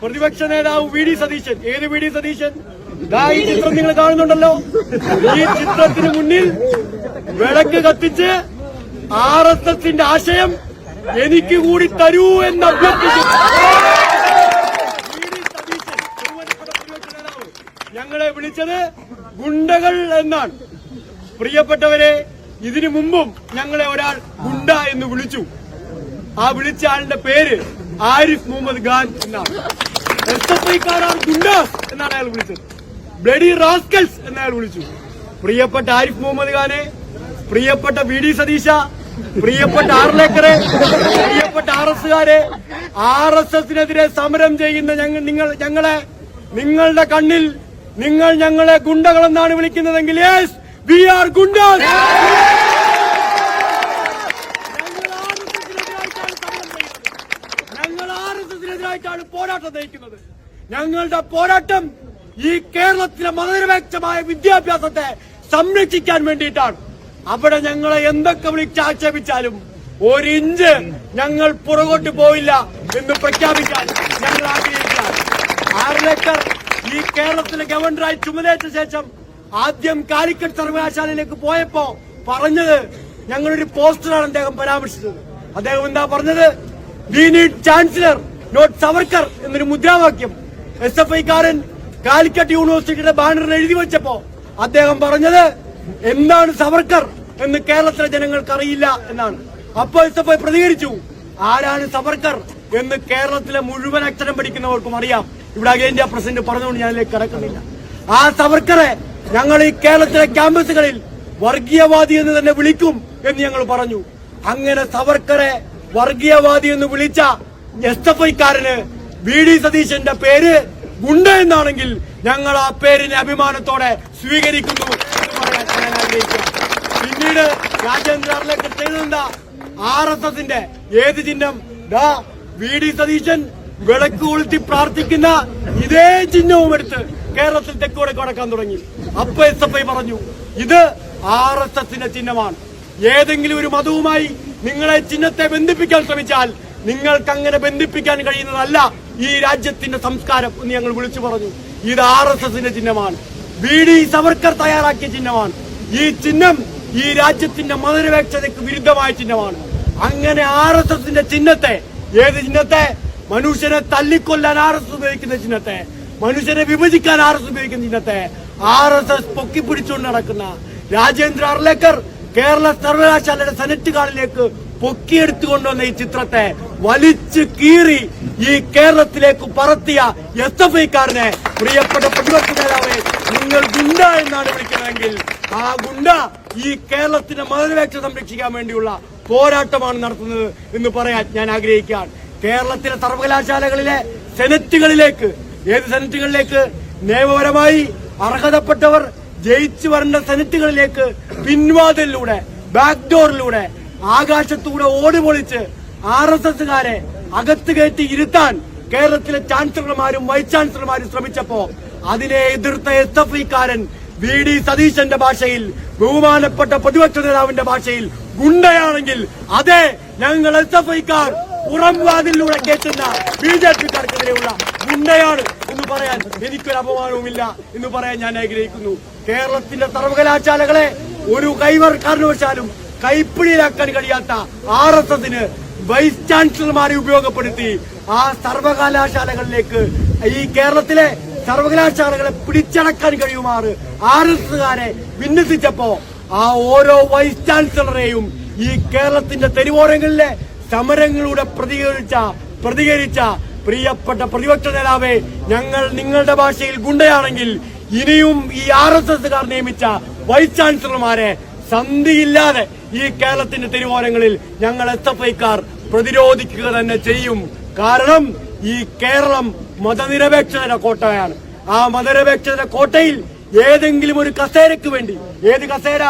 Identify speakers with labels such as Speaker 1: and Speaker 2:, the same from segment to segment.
Speaker 1: പ്രതിപക്ഷ നേതാവ് V D Satheesan. ഏത് വി ഡി സതീശൻ? ഈ ചിത്രം നിങ്ങൾ കാണുന്നുണ്ടല്ലോ. ഈ ചിത്രത്തിന് മുന്നിൽ വിളക്ക് കത്തിച്ച് ആർ എസ് എസിന്റെ ആശയം എനിക്ക് കൂടി തരൂ എന്ന് അഭ്യർത്ഥിച്ചു ഞങ്ങളെ വിളിച്ചത് ഗുണ്ടകൾ എന്നാണ്. പ്രിയപ്പെട്ടവരെ ഇതിനു മുമ്പും ഞങ്ങളെ ഒരാൾ ഗുണ്ട എന്ന് വിളിച്ചു. ആ വിളിച്ച ആളിന്റെ പേര് ആരിഫ് മുഹമ്മദ് ഖാൻ എന്നാണ്. എസ് എഫ് ഐക്കാരാണ് ഗുണ്ടാസ് എന്നാണ് അയാൾ വിളിച്ചത്. ബ്ലഡി റാസ്കൽസ് എന്ന് അയാൾ വിളിച്ചു. പ്രിയപ്പെട്ട ആരിഫ് മുഹമ്മദ് ഖാനെ പ്രിയപ്പെട്ട വി ഡി സതീശ പ്രിയപ്പെട്ട ആർലേക്കറെ പ്രിയപ്പെട്ട ആർ എസ്സുകാരെ ആർ എസ് എസിനെതിരെ സമരം ചെയ്യുന്ന ഞങ്ങൾ നിങ്ങൾ ഞങ്ങളെ നിങ്ങളുടെ കണ്ണിൽ നിങ്ങൾ ഞങ്ങളെ ഗുണ്ടകളെന്നാണ് വിളിക്കുന്നതെങ്കിൽ യെസ് വി ആർ ഗുണ്ടാസ് ഞങ്ങൾ എസ് പോരാട്ടം നയിക്കുന്നത്. ഞങ്ങളുടെ പോരാട്ടം ഈ കേരളത്തിലെ മതനിരപേക്ഷമായ വിദ്യാഭ്യാസത്തെ സംരക്ഷിക്കാൻ വേണ്ടിയിട്ടാണ്. അവിടെ ഞങ്ങളെ എന്തൊക്കെ വിളിച്ച് ആക്ഷേപിച്ചാലും ഒരിഞ്ച് ഞങ്ങൾ പുറകോട്ട് പോയില്ല എന്ന് പ്രഖ്യാപിക്കാൻ ഞങ്ങൾ ആഗ്രഹിക്കാം ആർലേക്കർ ഈ കേരളത്തിലെ ഗവർണറായി ചുമതലയേറ്റ ശേഷം ആദ്യം കാലിക്കറ്റ് സർവകലാശാലയിലേക്ക് പോയപ്പോ പറഞ്ഞത് ഞങ്ങളൊരു പോസ്റ്ററാണ് അദ്ദേഹം പരാമർശിച്ചത്. അദ്ദേഹം എന്താ പറഞ്ഞത്? We need chancellor not Savarkar എന്നൊരു മുദ്രാവാക്യം എസ് എഫ് ഐക്കാരൻ കാലിക്കറ്റ് യൂണിവേഴ്സിറ്റിയുടെ ബാനറിൽ എഴുതി വെച്ചപ്പോ അദ്ദേഹം പറഞ്ഞത് എന്താണ് സവർക്കർ എന്ന് കേരളത്തിലെ ജനങ്ങൾക്ക് അറിയില്ല എന്നാണ്. അപ്പൊ എസ് എഫ് ഐ പ്രതികരിച്ചു. ആരാണ് സവർക്കർ എന്ന് കേരളത്തിലെ മുഴുവൻ അക്ഷരം പഠിക്കുന്നവർക്കും അറിയാം. ഇവിടെ അഖിലേന്ത്യാ പ്രസിഡന്റ് പറഞ്ഞുകൊണ്ട് ഞാനിലേക്ക് കിടക്കുന്നില്ല. ആ സവർക്കറെ ഞങ്ങൾ ഈ കേരളത്തിലെ ക്യാമ്പസുകളിൽ വർഗീയവാദി എന്ന് തന്നെ വിളിക്കും എന്ന് ഞങ്ങൾ പറഞ്ഞു. അങ്ങനെ സവർക്കറെ വർഗീയവാദി എന്ന് വിളിച്ച എസ് എഫ് ഐക്കാരന് വി ഡി സതീശന്റെ പേര് ഗുണ്ട എന്നാണെങ്കിൽ ഞങ്ങൾ ആ പേരിനെ അഭിമാനത്തോടെ സ്വീകരിക്കുന്നു എന്ന് പറയാൻ ഞാൻ ആഗ്രഹിക്കുന്നു. പിന്നീട് രാജേന്ദ്രനിലേക്ക് ചെയ്തെന്താ ആർ എസ് എസിന്റെ ഏത് ചിഹ്നം? വി ഡി സതീശൻ വിളക്ക് കൊളുത്തി പ്രാർത്ഥിക്കുന്ന ഇതേ ചിഹ്നവും എടുത്ത് കേരളത്തിൽ തെക്കോടെ കടക്കാൻ തുടങ്ങി. അപ്പൊ എസ് എഫ് ഐ പറഞ്ഞു ഇത് ആർ എസ് എസിന്റെ ചിഹ്നമാണ്. ഏതെങ്കിലും ഒരു മതവുമായി നിങ്ങളെ ചിഹ്നത്തെ ബന്ധിപ്പിക്കാൻ ശ്രമിച്ചാൽ നിങ്ങൾക്ക് അങ്ങനെ ബന്ധിപ്പിക്കാൻ കഴിയുന്നതല്ല ഈ രാജ്യത്തിന്റെ സംസ്കാരം എന്ന് ഞങ്ങൾ വിളിച്ചു പറഞ്ഞു. ഇത് ആർ എസ് എസിന്റെ ചിഹ്നമാണ്. വി ഡി സവർക്കർ തയ്യാറാക്കിയ ചിഹ്നമാണ്. ഈ ചിഹ്നം ഈ രാജ്യത്തിന്റെ മതനിരപേക്ഷതയ്ക്ക് വിരുദ്ധമായ ചിഹ്നമാണ്. അങ്ങനെ ആർ എസ് എസിന്റെ ചിഹ്നത്തെ ഏത് ചിഹ്നത്തെ? മനുഷ്യനെ തല്ലിക്കൊല്ലാൻ ആർ എസ് ഉപയോഗിക്കുന്ന ചിഹ്നത്തെ മനുഷ്യനെ വിഭജിക്കാൻ ആർ എസ് ഉപയോഗിക്കുന്ന ചിഹ്നത്തെ ആർ എസ് എസ് പൊക്കിപ്പിടിച്ചുകൊണ്ട് നടക്കുന്ന രാജേന്ദ്ര അർലേക്കർ കേരള സർവകലാശാലയുടെ സെനറ്റ് പൊക്കിയെടുത്തുകൊണ്ടുവന്ന ഈ ചിത്രത്തെ വലിച്ചു കീറി ഈ കേരളത്തിലേക്ക് പറത്തിയ എസ് എഫ് ഐക്കാരനെ പ്രിയപ്പെട്ട പ്രതിപക്ഷ നേതാവെ നിങ്ങൾ ഗുണ്ട എന്നാണ് വിളിക്കുന്നതെങ്കിൽ ആ ഗുണ്ട ഈ കേരളത്തിന്റെ മതനിരപേക്ഷ സംരക്ഷിക്കാൻ വേണ്ടിയുള്ള പോരാട്ടമാണ് നടത്തുന്നത് എന്ന് പറയാൻ ഞാൻ ആഗ്രഹിക്കുകയാണ്. കേരളത്തിലെ സർവകലാശാലകളിലെ സെനറ്റുകളിലേക്ക് ഏത് സെനറ്റുകളിലേക്ക്? നിയമപരമായി അർഹതപ്പെട്ടവർ ജയിച്ചു വരേണ്ട സെനറ്റുകളിലേക്ക് പിൻവാതിലൂടെ ബാക്ക് ഡോറിലൂടെ ആകാശത്തൂടെ ഓടിപൊളിച്ച് ആർ എസ് എസുകാരെ അകത്ത് കയറ്റി ഇരുത്താൻ കേരളത്തിലെ ചാൻസലർമാരും വൈസ് ചാൻസലർമാരും ശ്രമിച്ചപ്പോ അതിനെ എതിർത്ത എസ് എഫ് ഐക്കാരൻ വി ഡി സതീശന്റെ ഭാഷയിൽ ബഹുമാനപ്പെട്ട പ്രതിപക്ഷ നേതാവിന്റെ ഭാഷയിൽ ഗുണ്ടയാണെങ്കിൽ അതെ ഞങ്ങൾ എസ് എഫ് ഐക്കാർ പുറം വാതിലൂടെ കേട്ടുന്ന ബി ജെ പിക്കാർക്കെതിരെയുള്ള ഗുണ്ടയാണ് എന്ന് പറയാൻ എനിക്കൊരു അപമാനവുമില്ല എന്ന് പറയാൻ ഞാൻ ആഗ്രഹിക്കുന്നു. കേരളത്തിന്റെ സർവകലാശാലകളെ ഒരു കൈവർ കാരണവശാലും കൈപ്പിടിയിലാക്കാൻ കഴിയാത്ത ആർ എസ് എസിന് വൈസ് ചാൻസലർമാരെ ഉപയോഗപ്പെടുത്തി ആ സർവകലാശാലകളിലേക്ക് ഈ കേരളത്തിലെ സർവകലാശാലകളെ പിടിച്ചടക്കാൻ കഴിയുമാറ് ആർ എസ് എസുകാരെ വിന്യസിച്ചപ്പോ ആ ഓരോ വൈസ് ചാൻസലറെയും ഈ കേരളത്തിന്റെ തെരുവോരങ്ങളിലെ സമരങ്ങളിലൂടെ പ്രതികരിച്ച പ്രതികരിച്ച പ്രിയപ്പെട്ട പ്രതിപക്ഷ നേതാവേ ഞങ്ങൾ നിങ്ങളുടെ ഭാഷയിൽ ഗുണ്ടയാണെങ്കിൽ ഇനിയും ഈ ആർ എസ് എസുകാർ നിയമിച്ച വൈസ് ചാൻസലർമാരെ സന്ധിയില്ലാതെ ഈ കേരളത്തിന്റെ തിരുവോരങ്ങളിൽ ഞങ്ങൾ എസ് എഫ് ഐക്കാർ പ്രതിരോധിക്കുക തന്നെ ചെയ്യും. കാരണം ഈ കേരളം മതനിരപേക്ഷതയുടെ കോട്ടയാണ്. ആ മതനിരപേക്ഷതയുടെ കോട്ടയിൽ ഏതെങ്കിലും ഒരു കസേരക്ക് വേണ്ടി ഏത് കസേര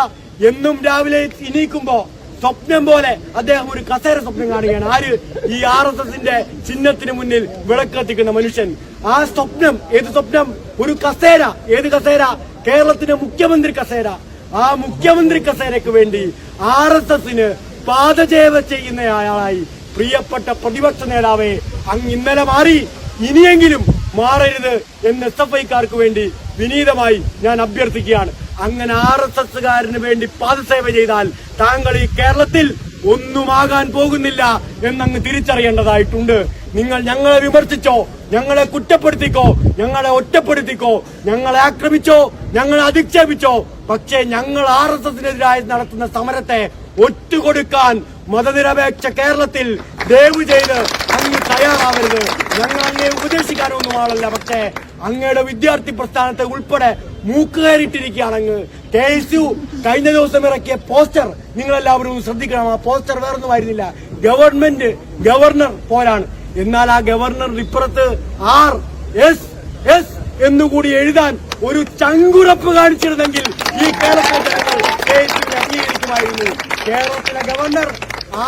Speaker 1: എന്നും രാവിലെ ഇനിയിക്കുമ്പോ സ്വപ്നം പോലെ അദ്ദേഹം ഒരു കസേര സ്വപ്നം കാണുകയാണ്. ആര്? ഈ ആർ എസ് എസിന്റെ ചിഹ്നത്തിന് മുന്നിൽ വിളക്കെത്തിക്കുന്ന മനുഷ്യൻ. ആ സ്വപ്നം ഏത് സ്വപ്നം? ഒരു കസേര ഏത് കസേര? കേരളത്തിന്റെ മുഖ്യമന്ത്രി കസേര. ആ മുഖ്യമന്ത്രി കസേരയ്ക്ക് വേണ്ടി ആർ എസ് എസിന് പാദചേവ ചെയ്യുന്നയാളായി പ്രിയപ്പെട്ട പ്രതിപക്ഷ നേതാവെ അങ്ങ് ഇന്നലെ മാറി ഇനിയെങ്കിലും മാറരുത് എന്ന് എസ് എഫ് ഐക്കാർക്ക് വേണ്ടി വിനീതമായി ഞാൻ അഭ്യർത്ഥിക്കുകയാണ്. അങ്ങനെ ആർ എസ് എസ്സുകാരന് വേണ്ടി പാദസേവ ചെയ്താൽ താങ്കൾ ഈ കേരളത്തിൽ ഒന്നുമാകാൻ പോകുന്നില്ല എന്നങ്ങ് തിരിച്ചറിയേണ്ടതായിട്ടുണ്ട്. നിങ്ങൾ ഞങ്ങളെ വിമർശിച്ചോ ഞങ്ങളെ കുറ്റപ്പെടുത്തിക്കോ ഞങ്ങളെ ഒറ്റപ്പെടുത്തിക്കോ ഞങ്ങളെ ആക്രമിച്ചോ ഞങ്ങളെ അധിക്ഷേപിച്ചോ പക്ഷേ ഞങ്ങൾ ആർ എസ് എസിനെതിരായി നടത്തുന്ന സമരത്തെ ഒറ്റുകൊടുക്കാൻ മതനിരപേക്ഷ കേരളത്തിൽ ദയവ് ചെയ്ത് അങ്ങ് തയ്യാറാവരുത്. ഞങ്ങൾ അങ്ങേ ഉപദേശിക്കാനൊന്നും ആളല്ല പക്ഷേ അങ്ങയുടെ വിദ്യാർത്ഥി പ്രസ്ഥാനത്തെ ഉൾപ്പെടെ മൂക്കുകയറിട്ടിരിക്കുകയാണെങ്കിൽ കെ എസ് യു കഴിഞ്ഞ ദിവസം ഇറക്കിയ പോസ്റ്റർ നിങ്ങൾ എല്ലാവരും ശ്രദ്ധിക്കണം. ആ പോസ്റ്റർ വേറൊന്നുമായിരുന്നില്ല ഗവൺമെന്റ് ഗവർണർ പോലാണ്. എന്നാൽ ആ ഗവർണർ ഇപ്പുറത്ത് ആർ എസ് എസ് എന്നുകൂടി എഴുതാൻ ഒരു ചങ്കുറപ്പ് കാണിച്ചിരുന്നെങ്കിൽ ഈ കേരളത്തിലെ അംഗീകരിക്കുമായിരുന്നു. കേരളത്തിലെ ഗവർണർ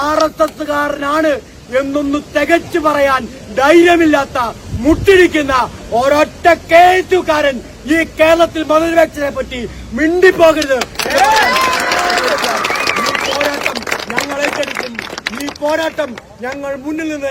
Speaker 1: ആർ എസ് എസ്സുകാരനാണ് എന്നൊന്ന് തികച്ചു പറയാൻ ധൈര്യമില്ലാത്ത മുട്ടിരിക്കുന്ന ഒരൊറ്റ കേസുകാരൻ ഈ കേരളത്തിൽ മതനിരപേക്ഷനെ പറ്റി മിണ്ടിപ്പോകരുത്. ഈ പോരാട്ടം ഞങ്ങൾ ഏറ്റെടുക്കും. ഈ പോരാട്ടം ഞങ്ങൾ മുന്നിൽ നിന്ന്